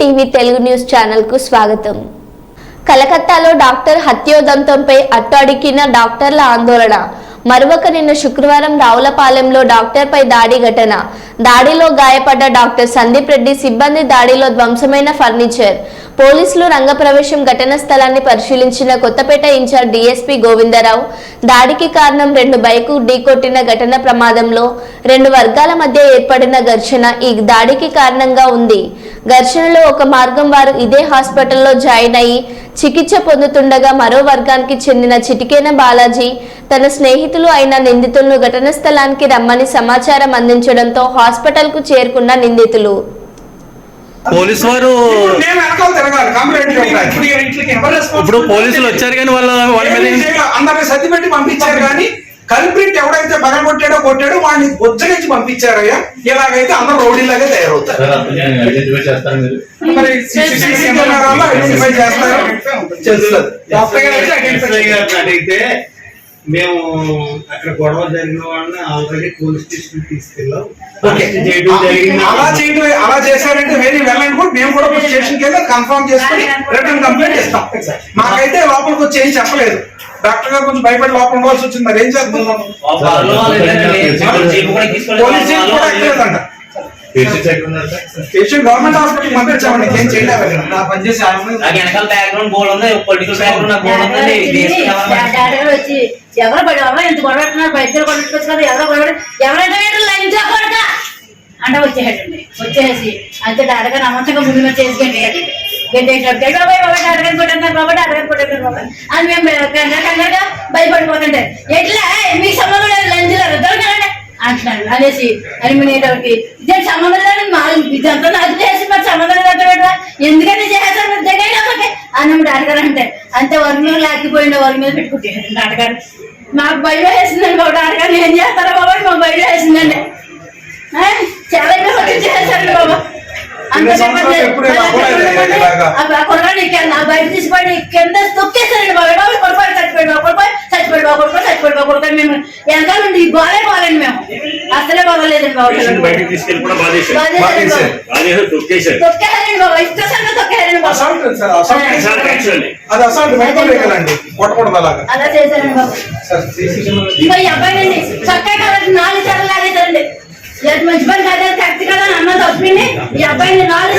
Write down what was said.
TV Telugu news ఛానల్కు స్వాగతం. కలకత్తాలో డాక్టర్ హత్యోదంతంపై అట్టడికిన డాక్టర్ల ఆందోళన. మరొక నిన్న శుక్రవారం రావులపాలెంలో డాక్టర్పై దాడి ఘటన. దాడిలో గాయపడ్డ డాక్టర్ సందీప్ రెడ్డి సిబ్బంది దాడిలో ధ్వంసమైన ఫర్నిచర్. పోలీసులు రంగప్రవేశం ఘటన స్థలాన్ని పరిశీలించిన కొత్తపేట ఇన్ఛార్జ్ డీఎస్పీ గోవిందరావు దాడికి కారణం రెండు బైకు ఢీకొట్టిన ఘటన ప్రమాదంలో రెండు వర్గాల మధ్య ఏర్పడిన ఘర్షణ ఈ దాడికి కారణంగా ఉంది. ఘర్షణలో ఒక మార్గం వారు ఇదే హాస్పిటల్లో జాయిన్ అయ్యి చికిత్స పొందుతుండగా మరో వర్గానికి చెందిన చిటికేన బాలాజీ తన స్నేహితులు అయిన నిందితులను ఘటన స్థలానికి రమ్మని సమాచారం అందించడంతో హాస్పిటల్కు చేరుకున్న నిందితులు. పోలీసు వారు నేను వెనకాల తిరగాలి కంప్లైంట్ ఇవ్వడానికి. ఇప్పుడు పోలీసులు వచ్చారు కానీ వాళ్ళ వాళ్ళ మీద. అందరిని సర్ది పెట్టి పంపించారు కానీ కల్ప్రిట్ ఎవడైతే బగల కొట్టాడో కొట్టాడో వాడిని బొజ్జగించి పంపించారయ్యా ఇలాగైతే అందరూ రౌడీలాగే తయారవుతారు మరి ఐడెంటిఫై చేస్తారు డాక్టర్ గారు. అడిగితే మేము అక్కడ గొడవ జరిగిన వాళ్ళని ఆల్రెడీ పోలీస్ స్టేషన్ తీసుకెళ్ళాం. అలా చేయడం అలా చేశారంటే వెరీ వెల్ అండ్ గుడ్ మేము కూడా స్టేషన్కి వెళ్ళి కన్ఫర్మ్ చేసుకుని రిటర్న్ కంప్లైంట్ ఇస్తాం. మాకైతే లోపలికి వచ్చి ఏం చెప్పలేదు. డాక్టర్ గారు కొంచెం భయపడి లోపల ఉండవలసి వచ్చింది. మరి ఏం చేస్తాం? పోలీస్ కూడా ఎక్కలేదంట స్టేషన్ గవర్నమెంట్ హాస్పిటల్ పంపించామండి. ఏం చేయలేదు. నా పనిచేసి నాకు వెనకాల బ్యాక్గ్రౌండ్ బోర్డు ఉంది. పొలిటికల్ బ్యాక్గ్రౌండ్ నాకు బోర్డు ఉంది. దేశం ఎవరు- డాడీ వచ్చి ఎవరు పడి ఎవరో ఇంత గొడవ పెడుతున్నారు? బయట కొట్టుకోవచ్చు కదా ఎవరో గొడవ పెట్టి- ఎవరైతే వీడు లైన్ కొడక! అంటే వచ్చేసాడండి. వచ్చేసి అంతే డాడగా నమ్మకంగా ముందు వచ్చేసి గడ్డేసినప్పుడు బాబాయ్. అని మేము కంగారు కంగారుగా భయపడిపోతుంటే ఎట్లా మీకు సంబంధం లేదు లంచ్ దొరకనండి అంటున్నాడు. అనేసి అని నేటోకి ఇదే సంబంధం లేదు మా ఇదంతా నాకు చేసి మరి సంబంధం లేదు పెట్టరా? ఎందుకంటే చేస్తారు దగ్గర అన్నం డాడగారు అంటే అంతే వరి మీద లాక్కిపోయింది వరి మీద పెట్టుకుంటాడు. డాడగారు మాకు భయం వేసిందండి బాబు డాడగారు ఏం చేస్తారా బాబాయ్ మాకు భయం వేసిందండి చాలా ఇబ్బంది చేశారండి బాబు. అంత నా బయట తీసిపోయి కింద తొక్కేశారండి బాబు. కొడుకోవాలి చచ్చిపోయి బాబు కొడుకోవాలి చచ్చిపోయి బాబు కొడుకో కొడుకొని మేము వెనకాల నుండి బాలే బాగాలండి మేము. అసలే బాగోలేదండి బాబు. బయటికి తీసుకెళ్ళి కూడా బాధేశారు. బాధేశారు. తొక్కేశారు. బాబు. బాబు. అది కొట్టకూడదు అలాగా అలా చేశారండి బాబు. ఈ అబ్బాయినండి నాలుగు సార్లు లాగేశారండి లేదు మంచి పని కదా కరెక్ట్ కదా అని అన్నది ఈ అబ్బాయిని నాలుగు